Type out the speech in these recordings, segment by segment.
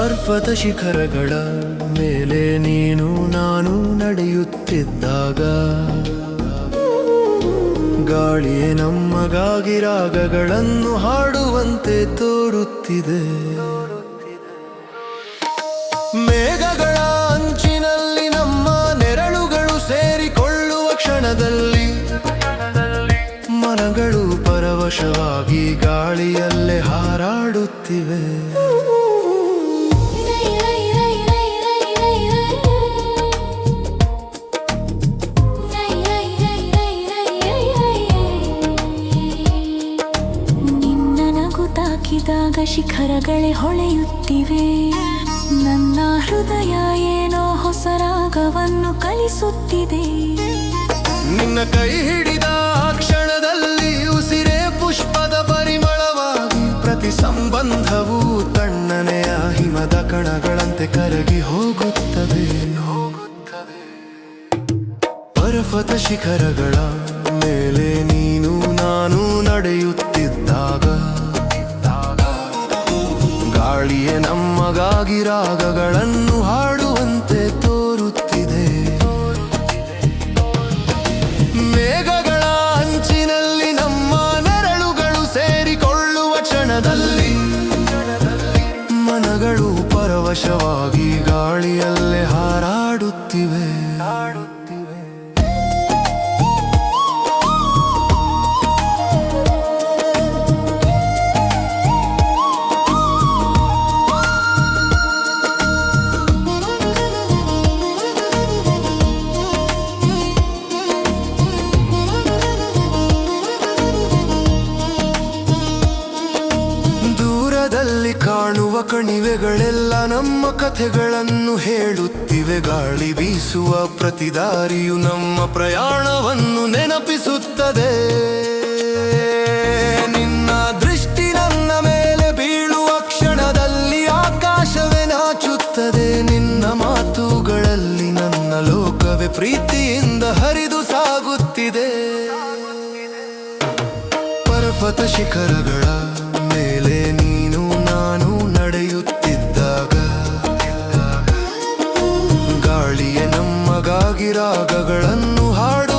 ಪರ್ವತ ಶಿಖರಗಳ ಮೇಲೆ ನೀನು ನಾನು ನಡೆಯುತ್ತಿದ್ದಾಗ, ಗಾಳಿಯೇ ನಮ್ಮಗಾಗಿ ರಾಗಗಳನ್ನು ಹಾಡುವಂತೆ ತೋರುತ್ತಿದೆ. ಮೇಘಗಳ ಅಂಚಿನಲ್ಲಿ ನಮ್ಮ ನೆರಳುಗಳು ಸೇರಿಕೊಳ್ಳುವ ಕ್ಷಣದಲ್ಲಿ, ಮನಗಳು ಪರವಶವಾಗಿ ಗಾಳಿಯಲ್ಲೇ ಹಾರಾಡುತ್ತಿವೆ. ತಾಕಿದಾಗ ಶಿಖರಗಳೇ ಹೊಳೆಯುತ್ತಿವೆ. ನನ್ನ ಹೃದಯ ಏನೋ ಹೊಸ ರಾಗವನ್ನು ಕಲಿಸುತ್ತಿದೆ. ನಿನ್ನ ಕೈ ಹಿಡಿದ ಕ್ಷಣದಲ್ಲಿ ಉಸಿರೇ ಪುಷ್ಪದ ಪರಿಮಳವಾಗಿ ಪ್ರತಿ ಸಂಬಂಧವು ಕಣಗಳಂತೆ ಕರಗಿ ಹೋಗುತ್ತದೆ. ಪರ್ವತ ಶಿಖರಗಳ ಮೇಲೆ ನೀನು ನಾನು ನಡೆಯುತ್ತಿದ್ದಾಗ, ಗಾಳಿಯೇ ನಮ್ಮಗಾಗಿ ರಾಗಗಳನ್ನು ಹಾಡುವಂತೆ ತೋರುತ್ತಿದೆ. ಮೇಘಗಳ ಅಂಚಿನಲ್ಲಿ ನಮ್ಮ ನೆರಳುಗಳು ಸೇರಿಕೊಳ್ಳುವ ಕ್ಷಣದಲ್ಲಿ ಪರವಶವಾಗಿ ಗಾಳಿಯಲ್ಲೇ ಕಣಿವೆಗಳೆಲ್ಲ ನಮ್ಮ ಕಥೆಗಳನ್ನು ಹೇಳುತ್ತಿವೆ. ಗಾಳಿ ಬೀಸುವ ಪ್ರತಿ ದಾರಿಯು ನಮ್ಮ ಪ್ರಯಾಣವನ್ನು ನೆನಪಿಸುತ್ತದೆ. ನಿನ್ನ ದೃಷ್ಟಿ ನನ್ನ ಮೇಲೆ ಬೀಳುವ ಕ್ಷಣದಲ್ಲಿ ಆಕಾಶವೇ ನಾಚುತ್ತದೆ. ನಿನ್ನ ಮಾತುಗಳಲ್ಲಿ ನನ್ನ ಲೋಕವೇ ಪ್ರೀತಿಯಿಂದ ಹರಿದು ಸಾಗುತ್ತಿದೆ. ಪರ್ವತ ಶಿಖರಗಳ ರಾಗಗಳನ್ನು ಹಾಡುವಂತೆ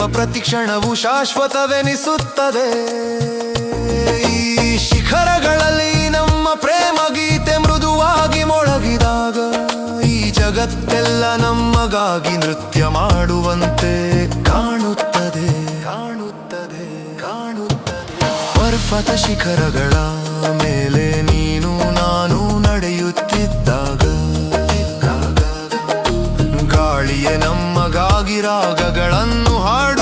ಕಳೆಯುವ ಪ್ರತಿ ಕ್ಷಣವು ಶಾಶ್ವತವೆನಿಸುತ್ತದೆ. ಈ ಶಿಖರಗಳಲ್ಲಿ ನಮ್ಮ ಪ್ರೇಮ ಗೀತೆ ಮೃದುವಾಗಿ ಮೊಳಗಿದಾಗ, ಈ ಜಗತ್ತೆಲ್ಲ ನಮ್ಮಗಾಗಿ ನೃತ್ಯ ಮಾಡುವಂತೆ ಕಾಣುತ್ತದೆ ಕಾಣುತ್ತದೆ ಕಾಣುತ್ತದೆ. ಪರ್ವತ ಶಿಖರಗಳ ಗಾಳಿಯೇ ನಮ್ಮಗಾಗಿ ರಾಗಗಳನ್ನು ಹಾಡು